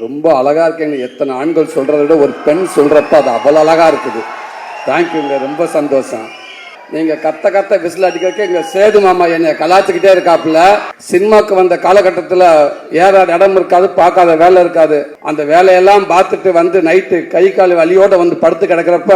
ரொம்ப அழகாக இருக்கேங்க. எத்தனை ஆண்கள் சொல்கிறத விட ஒரு பெண் சொல்கிறப்ப அது அவ்வளோ அழகாக இருக்குது. தேங்க்யூங்க ரொம்ப சந்தோஷம். நீங்கள் கத்த கத்த விசில் அடிக்கிறதுக்கு எங்க சேது மாமா என்னை கலாச்சிக்கிட்டே இருக்காப்புல. சினிமாவுக்கு வந்த காலகட்டத்தில் ஏறாத இடம் இருக்காது பார்க்காத வேலை இருக்காது. அந்த வேலையெல்லாம் பார்த்துட்டு வந்து நைட்டு கை கால் வலியோட வந்து படுத்து கிடக்கிறப்ப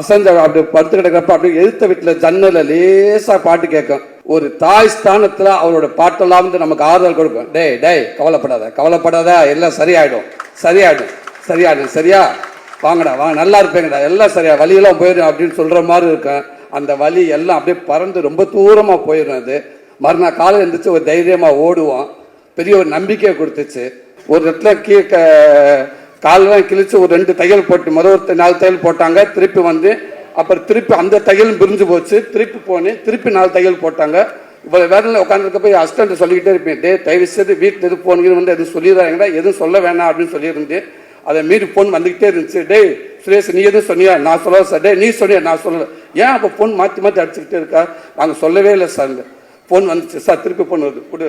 அசஞ்ச அப்படி படுத்து கிடக்கிறப்ப அப்படியே எழுத்த வீட்டில் ஜன்னலில் லேசாக பாட்டு கேட்கும். ஒரு தாய் ஸ்தானத்தில் அவரோட பாட்டெல்லாம் வந்து நமக்கு ஆறுதல் கொடுக்கும். டேய் டேய் கவலைப்படாத கவலைப்படாத எல்லாம் சரியாயிடும். சரியாயிடும். சரியாயிடும். சரியா? வாங்கடா வாங்க நல்லா இருப்பேங்கடா. எல்லாம் சரியா? வலியெல்லாம் போயிடும் அப்படின்னு சொல்கிற மாதிரி இருக்கும். அந்த வலி எல்லாம் அப்படியே பறந்து ரொம்ப தூரமாக போயிடும் அது. மறுநாள் காலையில் எழுந்திரிச்சு ஒரு தைரியமாக ஓடுவோம். பெரிய ஒரு நம்பிக்கையை கொடுத்துச்சு. ஒரு இடத்துல கீ க- காலெல்லாம் கிழிச்சு ஒரு ரெண்டு தையல் போட்டு முதல் ஒரு நாலு தையல் போட்டாங்க. திருப்பி வந்து அப்புறம் திருப்பி அந்த தையலும் பிரிஞ்சு போச்சு. திருப்பி போனேன். திருப்பி நாலு தையல் போட்டாங்க. இப்போ வேலையில் உட்காந்துருக்க போய் அசிஸ்டன்ட் சொல்லிக்கிட்டே இருப்பேன் டே தயவு செய்து வீட்டில் எது போனீங்கன்னு வந்து எதுவும் சொல்லிடுறாங்கடா எதுவும் சொல்ல வேணாம் அப்படின்னு சொல்லியிருந்தேன். அதை மீறி ஃபோன் வந்துக்கிட்டே இருந்துச்சு. டேய் சுரேஷ் நீ எதுவும் சொன்னியா? நான் சொல்ல சார் டேய் நீ சொன்னியா? நான் சொல்லல. ஏன் அப்போ ஃபோன் மாற்றி மாற்றி அடிச்சுக்கிட்டே இருக்கா? நாங்கள் சொல்லவே இல்லை சார் ஃபோன் வந்துச்சு சார் திருப்பி ஃபோன் வருது. கொடு.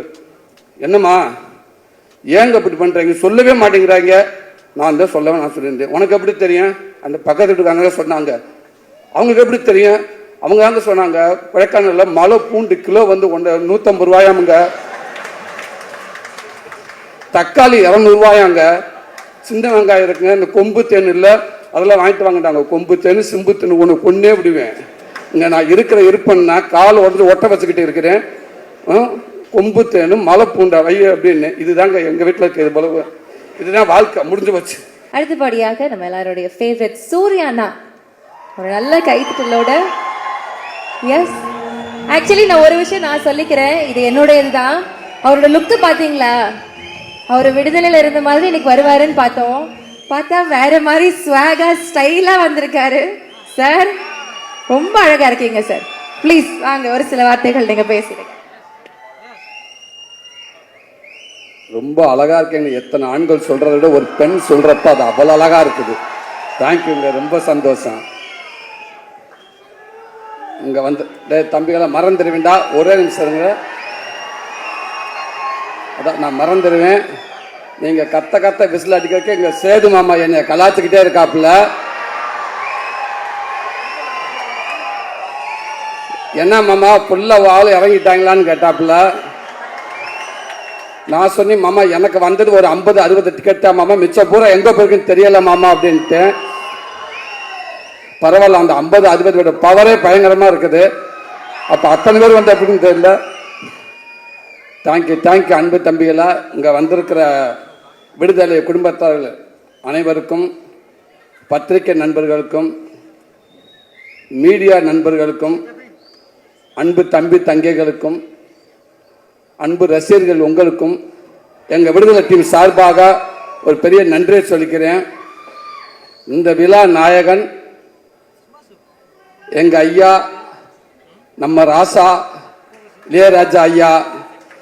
என்னம்மா? ஏங்க இப்படி பண்ணுறீங்க சொல்லவே மாட்டேங்கிறாங்க. நான் தான் சொல்லவே நான் சொல்லியிருந்தேன். உனக்கு எப்படி தெரியும்? அந்த பக்கத்து வீட்டுக்காரங்க சொன்னாங்க. அவங்களுக்கு எப்படி தெரியும்? அவங்க தாங்க சொன்னாங்க கொடைக்கானலில் மலை பூண்டு கிலோ வந்து ஒன்று நூற்றம்பது ரூபாயாமுங்க. தக்காளி இரநூறுவாயாங்க சின்ன வெங்காயம் இருக்குங்க இந்த கொம்பு தேன் இல்லை அதெல்லாம் வாங்கிட்டு வாங்கிட்டாங்க கொம்பு தேன் சிம்பு தேன் ஒன்று கொன்னே விடுவேன். இங்கே நான் இருக்கிற இருப்பேன்னா கால் உடஞ்சு ஒட்ட வச்சுக்கிட்டு இருக்கிறேன். கொம்பு தேனும் மலை பூண்டா வை அப்படின்னு. இதுதாங்க எங்கள் வீட்டில் இருக்கிறது போல. இதுதான் வாழ்க்கை முடிஞ்சு போச்சு. அடுத்தபடியாக நம்ம எல்லாருடைய ஃபேவரட் சூர்யானா ஒரு நல்ல கைத்தட்டலோட எஸ் ஆக்சுவலி நான் ஒரு விஷயம் நான் சொல்லிக்கிறேன். இது என்னுடையது தான் அவரோட லுக்கு பார்த்தீங்களா? அவர் விடுதலையில் இருந்த மாதிரி இன்னைக்கு வருவாருன்னு பார்த்தோம். பார்த்தா வேற மாதிரி ஸ்வாகா ஸ்டைலாக வந்திருக்காரு. சார் ரொம்ப அழகாக இருக்கீங்க சார் ப்ளீஸ் வாங்க ஒரு சில வார்த்தைகள் நீங்கள் பேசுறீங்க ரொம்ப அழகா இருக்கீங்க. எத்தனை ஆண்கள் சொல்கிறத விட ஒரு பெண் சொல்றப்ப அது அவ்வளோ அழகா இருக்குது. தேங்க்யூங்க ரொம்ப சந்தோஷம். இங்க வந்து டே தம்பிகளை மறந்துடுவேண்டா ஒரே நிமிஷம் இருங்க. அதான் நான் மறந்துடுவேன். நீங்க கத்த கத்த விசில் அடிக்கிறதுக்கு இங்கே சேது மாமா என்னை கலாச்சிக்கிட்டே இருக்காப்புல. என்ன மாமா புள்ள ஆள் இறங்கிட்டாங்களான்னு கேட்டாப்புல. நான் சொன்னேன் மாமா எனக்கு வந்தது ஒரு ஐம்பது அறுபது டிக்கெட் தான் மாமா. மிச்சம் பூரா எங்க போயிருக்குன்னு தெரியல மாமா அப்படின்ட்டு. பரவாயில்ல அந்த ஐம்பது அதிபதியோட பவரே பயங்கரமாக இருக்குது. அப்போ அத்தனை பேர் வந்து எப்படின்னு தெரியல. தேங்க்யூ தேங்க்யூ அன்பு தம்பிகளா. இங்கே வந்திருக்கிற விடுதலை குடும்பத்தார்கள் அனைவருக்கும் பத்திரிகை நண்பர்களுக்கும் மீடியா நண்பர்களுக்கும் அன்பு தம்பி தங்கைகளுக்கும் அன்பு ரசிகர்கள் உங்களுக்கும் எங்கள் விடுதலை டீம் சார்பாக ஒரு பெரிய நன்றியை சொல்லிக்கிறேன். இந்த விழா நாயகன் எங்க ஐயா நம்ம ராசா இளையராஜா ஐயா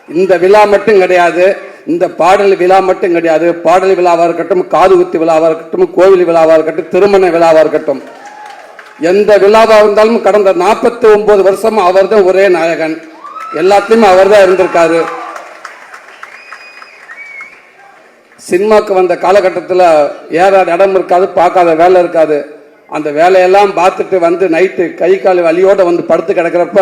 இந்த விழா மட்டும் கிடையாது இந்த பாடல் விழா மட்டும் கிடையாது. பாடல் விழாவாக இருக்கட்டும் காது குத்து விழாவாக இருக்கட்டும் கோவில் விழாவாக இருக்கட்டும் திருமண விழாவாக இருக்கட்டும். எந்த விழாவாக இருந்தாலும் கடந்த நாற்பத்தி ஒன்பது வருஷம் அவர்தான் ஒரே நாயகன். எல்லாத்துலயும் அவர் தான் இருந்திருக்காரு. சினிமாக்கு வந்த காலகட்டத்தில் ஏறாத இடம் இருக்காது பார்க்காத வேலை இருக்காது. அந்த வேலையெல்லாம் பார்த்துட்டு வந்து நைட்டு கை கால் வலியோட வந்து படுத்து கிடக்கிறப்ப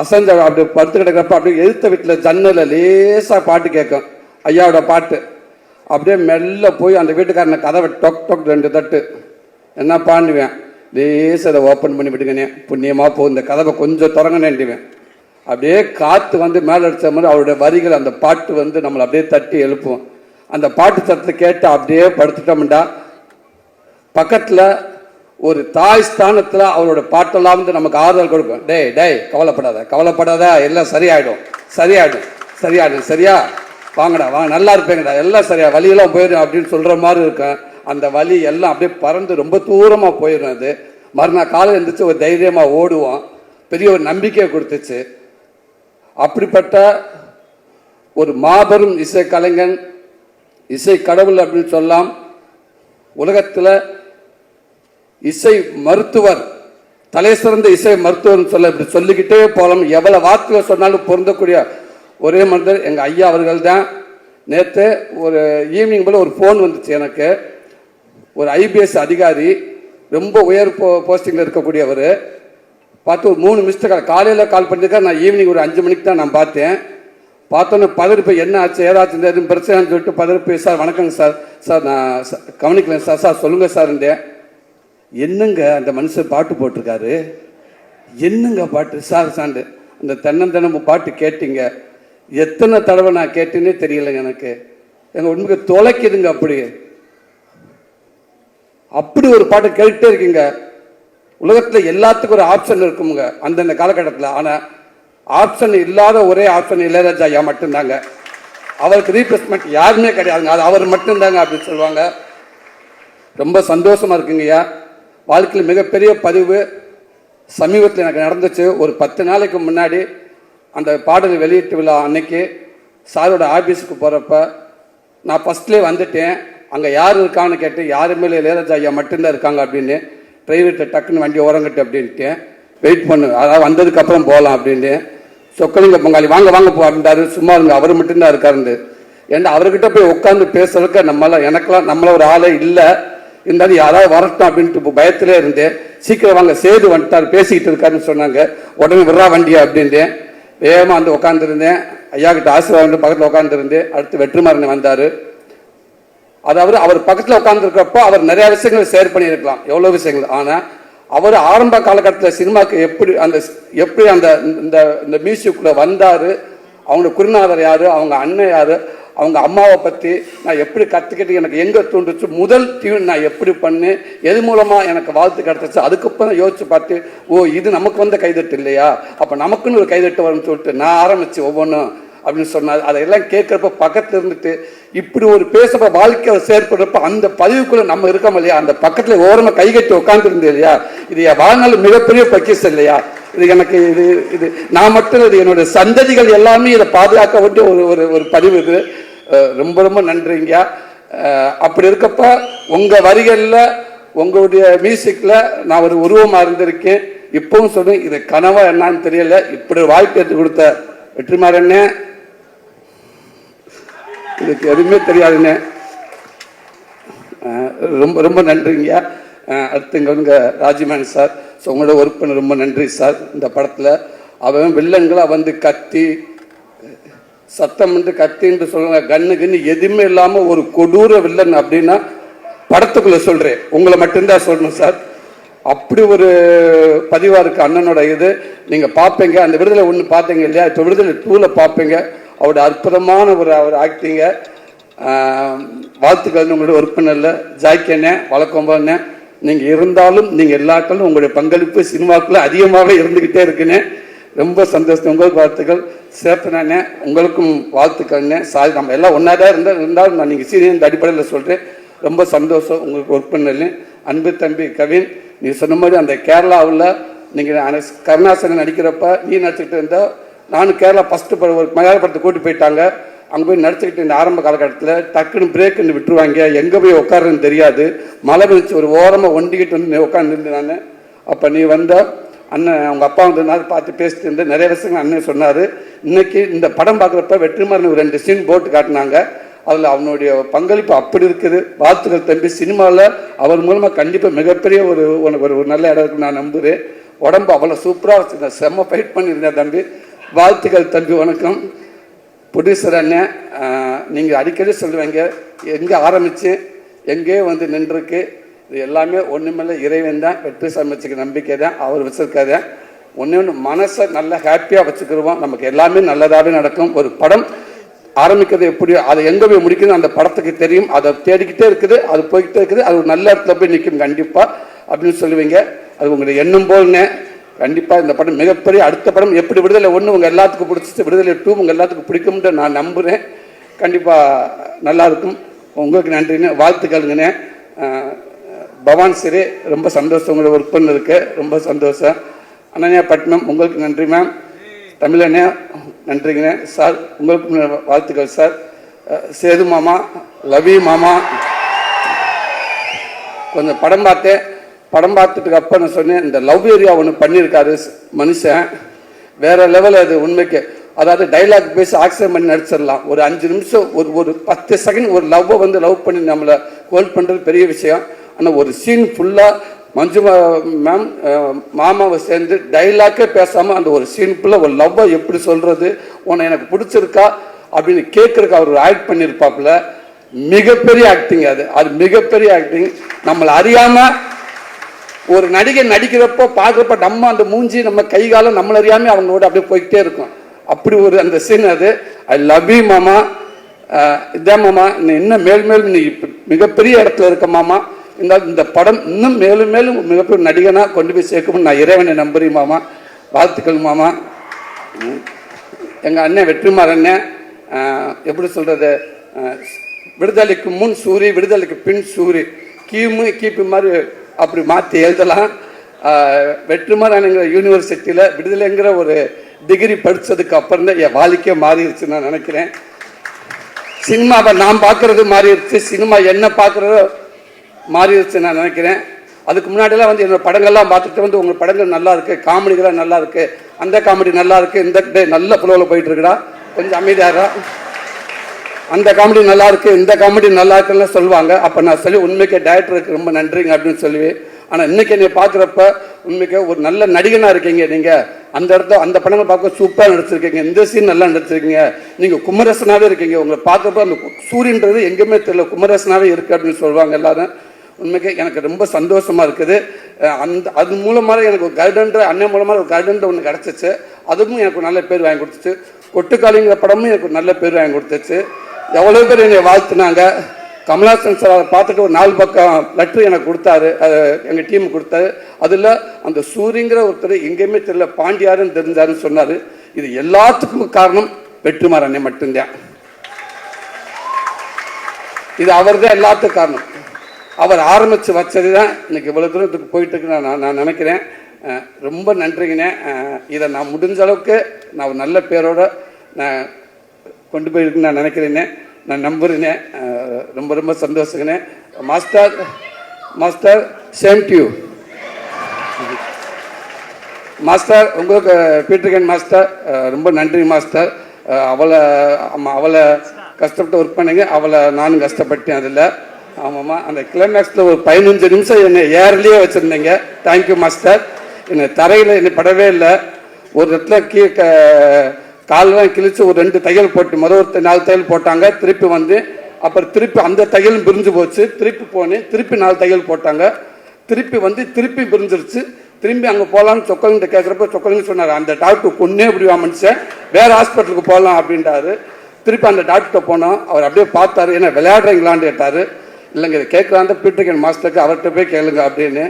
அசஞ்ச அப்படி படுத்து கிடக்கிறப்ப அப்படியே எழுத்த வீட்டில் ஜன்னலில் லேசாக பாட்டு கேட்கும் ஐயாவோட பாட்டு. அப்படியே மெல்ல போய் அந்த வீட்டுக்காரனை கதவை டொக் டொக் ரெண்டு தட்டு. என்ன பாண்டுவேன் லேசாக அதை ஓப்பன் பண்ணி விடுங்கண்ணே. புண்ணியமாக போ இந்த கதவை கொஞ்சம் திறங்கனேன்டுவேன் அப்படியே காற்று வந்து மேலே அடித்த மாதிரி அவருடைய வரிகள் அந்த பாட்டு வந்து நம்மளை அப்படியே தட்டி எழுப்புவோம் அந்த பாட்டு சத்தத்தை கேட்டு அப்படியே படுத்துட்டோம்டா. பக்கத்தில் ஒரு தாய் ஸ்தானத்தில் அவரோட பாட்டெல்லாம் வந்து நமக்கு ஆறுதல் கொடுக்கும். டேய் டேய் கவலைப்படாத கவலைப்படாத எல்லாம் சரியாயிடும். சரியாயிடும் சரியாயிடும் சரியா? வாங்கடா வாங்க நல்லா இருப்பேங்கடா எல்லாம் சரியா? வழியெல்லாம் போயிடும் அப்படின்னு சொல்கிற மாதிரி இருக்கும். அந்த வலி எல்லாம் அப்படியே பறந்து ரொம்ப தூரமாக போயிடும் அது. மறுநாள் காலையில் எழுந்திரிச்சு ஒரு தைரியமாக ஓடுவோம். பெரிய ஒரு நம்பிக்கையை கொடுத்துச்சு. அப்படிப்பட்ட ஒரு மாபெரும் இசை கலைஞன் இசை கடவுள் அப்படின்னு சொல்லலாம் உலகத்தில் இசை மருத்துவர் தலை சிறந்த இசை மருத்துவர்னு சொல்ல இப்படி சொல்லிக்கிட்டே போகலாம் எவ்வளோ வார்த்தைகள் சொன்னாலும் பொருந்தக்கூடிய ஒரே மனிதர் எங்கள் ஐயா அவர்கள் தான் நேற்று ஒரு ஈவினிங் போல் ஒரு ஃபோன் வந்துச்சு எனக்கு. ஒரு ஐபிஎஸ் அதிகாரி ரொம்ப உயர் போ போஸ்டிங்கில் இருக்கக்கூடியவர். பார்த்து ஒரு மூணு மிஸ்டு கால் காலையில் கால் பண்ணியிருக்காரு. நான் ஈவினிங் ஒரு அஞ்சு மணிக்கு தான் நான் பார்த்தேன். பார்த்தோன்னே பதறிப்பு என்ன ஆச்சு? ஏதாச்சும் இந்த எதுவும் பிரச்சனைன்னு சொல்லிட்டு பதறிப்பு சார் வணக்கங்க சார். சார் நான் ச- சார். சார் சொல்லுங்கள் சார்ன்றேன் என்னங்க அந்த மனுஷன் பாட்டு போட்டிருக்காரு? என்னங்க பாட்டு? சார் சாண்டு. அந்த தென்னந்தனமும் பாட்டு கேட்டீங்க. எத்தனை தடவை நான் கேட்டேன்னே தெரியலைங்க எனக்கு. எங்க உண்மைக்கு தொலைக்குதுங்க அப்படி. அப்படி ஒரு பாட்டு கேட்டுட்டே இருக்கீங்க. உலகத்தில் எல்லாத்துக்கும் ஒரு ஆப்ஷன் இருக்குமுங்க அந்தந்த காலகட்டத்தில். ஆனால் ஆப்ஷன் இல்லாத ஒரே ஆப்ஷன் இளையராஜா ஐயா மட்டும்தாங்க. அவருக்கு ரீப்ளேஸ்மெண்ட் யாருமே கிடையாதுங்க. அது அவர் மட்டும்தாங்க அப்படின்னு சொல்லுவாங்க. ரொம்ப சந்தோஷமா இருக்குங்கய்யா வாழ்க்கையில் மிகப்பெரிய பதிவு சமீபத்தில் எனக்கு நடந்துச்சு. ஒரு பத்து நாளைக்கு முன்னாடி அந்த பாடல் வெளியீட்டு விழா அன்னைக்கு சாரோட ஆஃபீஸுக்கு போகிறப்ப நான் ஃபர்ஸ்ட்லேயே வந்துட்டேன். அங்கே யார் இருக்கான்னு கேட்டு யாருமே இல்லை இளையராஜா ஐயா மட்டும்தான் இருக்காங்க அப்படின்னு டிரைவர்கிட்ட டக்குன்னு வண்டி ஓரங்கட்டு அப்படின்ட்டேன் வெயிட் பண்ணு அதாவது வந்ததுக்கப்புறம் போகலாம் அப்படின்னு சொக்கலிங்க பொங்காளி வாங்க வாங்க போ அப்படின்றாரு சும்மா இருங்க அவர் மட்டும்தான் இருக்காருன்னு ஏன்னா அவர்கிட்ட போய் உட்காந்து பேசுறதுக்கு நம்மளால் எனக்கெல்லாம் நம்மள ஒரு ஆளே இல்லை. இருந்தாலும் யாராவது வரட்டும் அப்படின்ட்டு பயத்திலே இருந்தேன். சீக்கிரம் வாங்க சேது வந்துட்டார் பேசிக்கிட்டு இருக்காருன்னு சொன்னாங்க. உடனே விட்றா வண்டியா அப்படின்ட்டேன் வேகமாக வந்து உட்காந்துருந்தேன் ஐயா கிட்ட ஆசீர்வாதம் பக்கத்தில் உட்காந்துருந்தேன் அடுத்து வெற்றிமாறன் வந்தார். அதாவது அவர் பக்கத்தில் உட்காந்துருக்கப்போ அவர் நிறைய விஷயங்களை ஷேர் பண்ணியிருக்கலாம். எவ்வளோ விஷயங்கள். ஆனால் அவர் ஆரம்ப காலகட்டத்தில் சினிமாக்கு எப்படி அந்த எப்படி அந்த இந்த இந்த மியூசிக்குள்ளே வந்தார் அவங்க குருநாதர் யார் அவங்க அண்ணன் யார் அவங்க அம்மாவை பற்றி நான் எப்படி கற்றுக்கிட்டு எனக்கு எங்கே தூண்டுச்சு முதல் டியூன் நான் எப்படி பண்ணேன் எது மூலமாக எனக்கு வாழ்த்து கிடச்சிச்சு அதுக்கப்புறம் யோசிச்சு பார்த்து ஓ இது நமக்கு வந்த கைதட்டு இல்லையா? அப்போ நமக்குன்னு ஒரு கைதட்டு வரும்னு சொல்லிட்டு நான் ஆரம்பித்து ஒவ்வொன்றும் அப்படின்னு சொன்னார். அதையெல்லாம் கேட்குறப்ப பக்கத்தில் இருந்துட்டு இப்படி ஒரு பேசுகிற வாழ்க்கையில் செயற்படுறப்ப அந்த பதிவுக்குள்ளே நம்ம இருக்கோம் இல்லையா? அந்த பக்கத்தில் ஓரமாக கை கட்டி உட்காந்துருந்தேன் இல்லையா? இது என் வாழ்நாள் மிகப்பெரிய பக்கிஸ் இல்லையா? இது எனக்கு இது இது நான் மட்டும் இது என்னுடைய சந்ததிகள் எல்லாமே இதை பாதுகாக்க வேண்டிய ஒரு ஒரு ஒரு பதிவு இது. ரொம்ப ரொம்ப நன்றிங்க. அப்படி இருக்கப்ப உங்கள் வரிகளில் உங்களுடைய மியூசிக்கில் நான் ஒரு உருவமாக இருந்திருக்கேன். இப்பவும் சொல்றேன் இது கனவா என்னன்னு தெரியல. இப்படி வாய்ப்பு எடுத்து கொடுத்த வெற்றிமாறண்ணே இதுக்கு எதுவுமே தெரியாதுண்ணே ரொம்ப ரொம்ப நன்றிங்க. அடுத்துங்க அடுத்து சார். ஸோ உங்களோட ஒர்க் பண்ண ரொம்ப நன்றி சார். இந்த படத்தில் அவன் வில்லன்களா வந்து கத்தி சத்தம் வந்து கத்தின்னு சொல்லுங்க கண்ணு கண்ணு எதுவுமே இல்லாமல் ஒரு கொடூர வில்லன் அப்படின்னா படத்துக்குள்ளே சொல்கிறேன் உங்களை மட்டும்தான் சொல்லணும் சார். அப்படி ஒரு பதிவாக இருக்குது அண்ணனோட இது. நீங்கள் பார்ப்பீங்க அந்த விடுதலை ஒன்று பார்த்தீங்க இல்லையா? இப்போ விடுதலை டூவில் பார்ப்பீங்க அவரோட அற்புதமான ஒரு அவர் ஆக்டிங்க வாழ்த்துக்கள் உங்களுடைய ஒர்க் பண்ணல ஜாக்கியண்ணே வழக்கம்பண்ணேன் நீங்க இருந்தாலும் நீங்க எல்லாத்தாலும் உங்களுடைய பங்களிப்பு சினிமாக்குள்ள அதிகமாகவே இருந்துகிட்டே இருக்குன்னு ரொம்ப சந்தோஷம். உங்களுக்கு வாழ்த்துக்கள். சேர்த்தனே உங்களுக்கும் வாழ்த்துக்கள்னே சாரி நம்ம எல்லாம் ஒன்றா தான் இருந்தால் இருந்தாலும் நான் நீங்கள் சீனியர் இந்த அடிப்படையில் சொல்கிறேன் ரொம்ப சந்தோஷம் உங்களுக்கு ஒர்க் பண்ணல அன்பு தம்பி கவின் நீ சொன்ன மாதிரி அந்த கேரளாவில் நீங்கள் கருணாசனன் நடிக்கிறப்ப நீ நடிச்சுக்கிட்டு இருந்தால் நானும் கேரளா ஃபஸ்ட்டு ஒரு மலையாள படத்தை கூட்டி போயிட்டாங்க. அங்கே போய் நடிச்சுக்கிட்டு இந்த ஆரம்ப காலகட்டத்தில் டக்குன்னு பிரேக்குன்னு விட்டுருவாங்க. எங்கே போய் உட்காருன்னு தெரியாது. மழை விழிச்சு ஒரு ஓரமாக ஒண்டிக்கிட்டு வந்து உட்காந்துருந்து நான். அப்போ நீ வந்த அண்ணன் அவங்க அப்பா வந்ததுனால பார்த்து பேசிட்டு இருந்து நிறைய வருஷங்கள் அண்ணன் சொன்னார். இன்னைக்கு இந்த படம் பார்க்குறப்ப வெற்றிமாறன் ஒரு ரெண்டு சீன் போட்டு காட்டினாங்க. அதில் அவனுடைய பங்களிப்பு அப்படி இருக்குது. வாழ்த்துக்கள் தம்பி. சினிமாவில் அவர் மூலமாக கண்டிப்பாக மிகப்பெரிய ஒரு உனக்கு ஒரு ஒரு நல்ல இடம் இருக்குன்னு நான் நம்புகிறேன் உடம்பு அவ்வளோ சூப்பராக வச்சுருந்தேன் செம்ம ஃபைட் பண்ணியிருந்தேன் தம்பி. வாழ்த்துக்கள் தம்பி. வணக்கம். ப்ரொடியூசர் அண்ணன் நீங்கள் அடிக்கடி சொல்லுவீங்க எங்கே ஆரம்பித்து எங்கே வந்து நின்றுருக்கு இது எல்லாமே ஒன்றுமில்ல இறைவன் தான் வெற்றி சமைச்சுக்க நம்பிக்கை தான் அவர் வச்சுருக்காரு. ஒன்று ஒன்று மனசை நல்லா ஹாப்பியாக வச்சுக்கிடுவோம் நமக்கு எல்லாமே நல்லதாகவே நடக்கும். ஒரு படம் ஆரம்பிக்கிறது எப்படியோ அதை எங்கே போய் முடிக்கணும் அந்த படத்துக்கு தெரியும். அதை தேடிக்கிட்டே இருக்குது அது போய்கிட்டே இருக்குது. அது ஒரு நல்ல இடத்துல போய் நிற்கும் கண்டிப்பாக அப்படின்னு சொல்லுவீங்க. அது உங்களுடைய எண்ணம் போல்னே கண்டிப்பாக இந்த படம் மிகப்பெரிய அடுத்த படம் எப்படி விடுதலை ஒன்று உங்கள் எல்லாத்துக்கும் பிடிச்சிச்சு விடுதலை டூ உங்கள் எல்லாத்துக்கும் பிடிக்கும்னு நான் நம்புகிறேன் கண்டிப்பாக நல்லா இருக்கும். உங்களுக்கு நன்றிண்ணே வாழ்த்துக்கள்ங்கண்ணே. பவான் சரி ரொம்ப சந்தோஷம் உங்களை ஒர்க் பண்ணிருக்கு ரொம்ப சந்தோஷம். அனன்யா பட்னம் உங்களுக்கு நன்றி மேம் தமிழண்ணே நன்றிங்கண்ணே. சார் உங்களுக்கு வாழ்த்துக்கள் சார். சேது மாமா லவி மாமா. கொஞ்சம் படம் பார்த்தேன். படம் பார்த்துட்டு அப்போ நான் சொன்னேன் இந்த லவ் ஏரியா ஒன்று பண்ணியிருக்காரு மனுஷன். வேற லெவல் அது உண்மைக்கு. அதாவது டைலாக் பேசி ஆக்சிடென்ட் பண்ணி நடிச்சிடலாம். ஒரு அஞ்சு நிமிஷம் ஒரு ஒரு பத்து செகண்ட் ஒரு லவ்வை வந்து லவ் பண்ணி நம்மளை ஹோல்ட் பண்ணுறது பெரிய விஷயம். ஆனால் ஒரு சீன் ஃபுல்லாக மஞ்சு மேம் மாமாவை சேர்ந்து டைலாக்கே பேசாமல் அந்த ஒரு சீன் ஃபுல்லாக ஒரு லவ்வை எப்படி சொல்கிறது உன்னை எனக்கு பிடிச்சிருக்கா அப்படின்னு கேட்குறக்கு அவர் ஆக்ட் பண்ணியிருப்பாப்புல. மிகப்பெரிய ஆக்டிங் அது. அது மிகப்பெரிய ஆக்டிங் நம்மளை அறியாமல் ஒரு நடிகை நடிக்கிறப்போ பார்க்குறப்ப நம்ம அந்த மூஞ்சி நம்ம கை காலம் நம்மள அறியாமல் அவங்களோட அப்படியே போய்கிட்டே இருக்கும். அப்படி ஒரு அந்த சீன் அது. ஐ லவ் யூ மாமா. இதே மாமா. நீ இன்னும் மேல் மேலும் நீ மிகப்பெரிய இடத்துல இருக்க மாமா. இந்த இந்த படம் இன்னும் மேலும் மேலும் மிகப்பெரிய நடிகனாக கொண்டு போய் சேர்க்கும் நான் இறைவனை நம்புறேன் மாமா. வாழ்த்துக்கள் மாமா. எங்கள் அண்ணன் வெற்றிமார் அண்ணன் எப்படி சொல்கிறது விடுதலைக்கு முன் சூரி விடுதலைக்கு பின் சூரி. கீமு கிபி மாதிரி அப்படி மாற்றி எழுதலாம். வெற்றிமாறனுங்கிற யூனிவர்சிட்டியில் விடுதலைங்கிற ஒரு டிகிரி படித்ததுக்கு அப்புறம் தான் என் வாழ்க்கையே மாறிடுச்சு நான் நினைக்கிறேன். சினிமாவை நான் பார்க்குறது மாறிடுச்சு சினிமா என்ன பார்க்குறதோ மாறிடுச்சு நான் நினைக்கிறேன். அதுக்கு முன்னாடிலாம் வந்து என்னோட படங்கள்லாம் பார்த்துட்டு வந்து உங்கள் படங்கள் நல்லா இருக்குது காமெடிகளாக நல்லா இருக்குது அந்த காமெடி நல்லா இருக்குது இந்த டே நல்ல ஃப்ளோவில் போயிட்டுருக்குடா கொஞ்சம் அமைதியாரா அந்த காமெடி நல்லா இருக்கு இந்த காமெடி நல்லா இருக்குன்னு சொல்லுவாங்க. அப்போ நான் சொல்லி உண்மைக்கு டேரக்டருக்கு ரொம்ப நன்றிங்க அப்படின்னு சொல்லுவேன் ஆனால் இன்னைக்கு என்னை பார்க்குறப்ப உண்மைக்கு ஒரு நல்ல நடிகனா இருக்கீங்க நீங்க. அந்த இடத்த அந்த படங்கள் பார்க்க சூப்பராக நடிச்சிருக்கீங்க. இந்த சீன் நல்லா நடிச்சிருக்கீங்க. நீங்கள் குமரசனாகவே இருக்கீங்க. உங்களை பார்க்குறப்ப அந்த சூரியன்றது எங்கேயுமே தெரியல. குமரசனாகவே இருக்கு அப்படின்னு சொல்லுவாங்க எல்லாரும். உண்மைக்கு எனக்கு ரொம்ப சந்தோஷமாக இருக்குது. அந்த அது மூலமாக எனக்கு ஒரு கைடன்ற அண்ணன் மூலமாக ஒரு கைடன்ற ஒன்று கிடச்சிச்சு. அதுவும் எனக்கு நல்ல பேர் வாங்கி கொடுத்துச்சு. கொட்டுக்காளிங்கிற படமும் எனக்கு நல்ல பேர் வாங்கி கொடுத்துச்சு. எவ்வளோ பேர் என்னை வாழ்த்துனாங்க. கமலாசன் சார் அதை பார்த்துட்டு ஒரு நாலு பக்கம் லெட்ரு எனக்கு கொடுத்தாரு. அது எங்கள் டீம் கொடுத்தாரு. அதில் அந்த சூரியங்கிற ஒருத்தர் எங்கேயுமே தெரியல பாண்டியாருன்னு தெரிஞ்சாருன்னு சொன்னார். இது எல்லாத்துக்கும் காரணம் வெற்றிமாறன் அண்ணன் மட்டும்தான். இது அவர் தான் எல்லாத்துக்கும் காரணம். அவர் ஆரம்பித்து வச்சது தான் இன்னைக்கு இவ்வளோ தூரத்துக்கு போயிட்டு இருக்குன்னு நான் நான் நினைக்கிறேன். ரொம்ப நன்றிங்கண்ணே. இதை நான் முடிஞ்ச அளவுக்கு நான் ஒரு நல்ல பேரோட நான் கொண்டு போயிருக்குன்னு நான் நினைக்கிறேனே. நான் நம்புறேனே. ரொம்ப ரொம்ப சந்தோஷங்கண்ணே. Master master same to you master உங்களுக்கு பீட்டர்கன் மாஸ்டர் ரொம்ப நன்றி மாஸ்டர். அவளை ஆமாம் அவளை கஷ்டப்பட்டு ஒர்க் பண்ணுங்க. அவளை நானும் கஷ்டப்பட்டேன் அதில். ஆமாம்மா அந்த கிளைமேக்ஸில் ஒரு பதினஞ்சு நிமிஷம் என்னை ஏர்லேயே வச்சுருந்தீங்க. Thank you master. என்னை தரையில் என்னை படவே இல்லை. ஒரு இடத்துல கீ க கிழிச்சு ஒரு ரெண்டு தையல் போட்டு முதல் ஒரு நாலு தையல் போட்டாங்க திருப்பி வந்து அப்புறம் திருப்பி அந்த தையலும் பிரிஞ்சு போச்சு திருப்பி போனேன் திருப்பி நாலு தையல் போட்டாங்க. திருப்பி வந்து திருப்பி பிரிஞ்சிருச்சு. திரும்பி அங்கே போகலான்னு சொக்கலிங்கிட்ட கேட்குறப்ப சொக்கலிங்க சொன்னார் அந்த டாக்டர் கொன்னே இப்படிவா மனுஷன் வேற ஹாஸ்பிட்டலுக்கு போகலாம் அப்படின்றாரு. திருப்பி அந்த டாக்டர்கிட்ட போனோம் அவர் அப்படியே பார்த்தாரு ஏன்னா விளையாடுறீங்களான்னு கேட்டார். இல்லைங்க இதை கேட்கலான்னு பீட்டர் கேன் மாஸ்டருக்கு அவர்கிட்ட போய் கேளுங்க அப்படின்னு.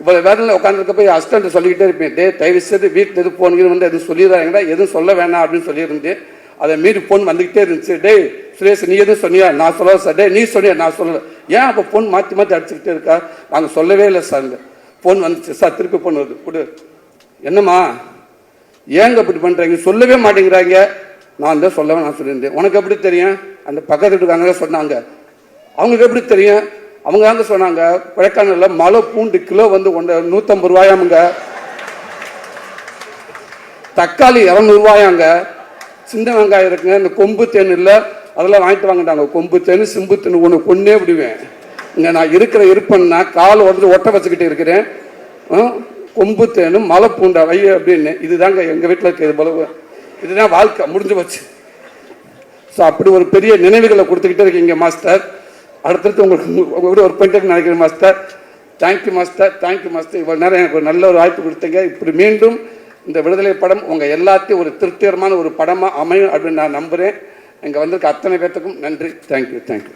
இவ்வளோ வேலையில் உட்காந்துருக்க போய் அசிஸ்டன்ட் சொல்லிக்கிட்டே இருப்பேன் டே தயவு செய்து வீட்டில் எது போன் வந்து எதுவும் சொல்லிடுறாங்கடா எதுவும் சொல்ல வேணாம் அப்படின்னு சொல்லியிருந்தேன் அதை மீறி ஃபோன் வந்துக்கிட்டே இருந்துச்சு. டேய் சுரேஷ் நீ எதுவும் சொன்னியா? நான் சொல்ல சார் டே நீ சொன்னியா? நான் சொல்லலை. ஏன் அப்போ ஃபோன் மாற்றி மாற்றி அடிச்சுக்கிட்டே இருக்கா? நாங்கள் சொல்லவே இல்லை சார் ஃபோன் வந்துச்சு சார் திருப்பி ஃபோன் வருது. கொடு. என்னம்மா? ஏங்க இப்படி பண்ணுறாங்க சொல்லவே மாட்டேங்கிறாங்க. நான் தான் சொல்லவே நான் சொல்லியிருந்தேன். உனக்கு எப்படி தெரியும்? அந்த பக்கத்து வீட்டுக்காரங்க சொன்னாங்க. அவங்களுக்கு எப்படி தெரியும்? அவங்க தாங்க சொன்னாங்க கொடைக்கானலில் மலை பூண்டு கிலோ வந்து ஒன்று நூற்றம்பது ரூபாயாமுங்க. தக்காளி இரநூறுவாயாங்க. சின்ன வெங்காயம் இருக்குங்க இந்த கொம்பு தேன் இல்லை அதெல்லாம் வாங்கிட்டு வாங்கிட்டாங்க கொம்பு தேன் சிம்பு தேன் ஒன்று கொன்னே விடுவேன். இங்கே நான் இருக்கிற இருப்பேன்னா கால் உடஞ்சு ஒட்ட வச்சுக்கிட்டு இருக்கிறேன். கொம்பு தேனும் மலை பூண்டா வை அப்படின்னு. இதுதாங்க எங்கள் வீட்டில் இருக்கிறது போல. இதுதான் வாழ்க்கை முடிஞ்சு போச்சு. ஸோ அப்படி ஒரு பெரிய நினைவுகளை கொடுத்துக்கிட்டே இருக்கீங்க மாஸ்டர். அடுத்தடுத்து உங்களுக்கு உங்க ஒரு பண்ணிட்டு நினைக்கிறேன் master thank you master thank you master இவ்வளோ நேரம் எனக்கு ஒரு நல்ல ஒரு வாய்ப்பு கொடுத்தீங்க. இப்படி மீண்டும் இந்த விடுதலை படம் உங்கள் எல்லாத்தையும் ஒரு திருப்திகரமான ஒரு படமாக அமையும் அப்படின்னு நான் நம்புகிறேன் இங்கே வந்திருக்க அத்தனை பேர்த்துக்கும் நன்றி. Thank you thank you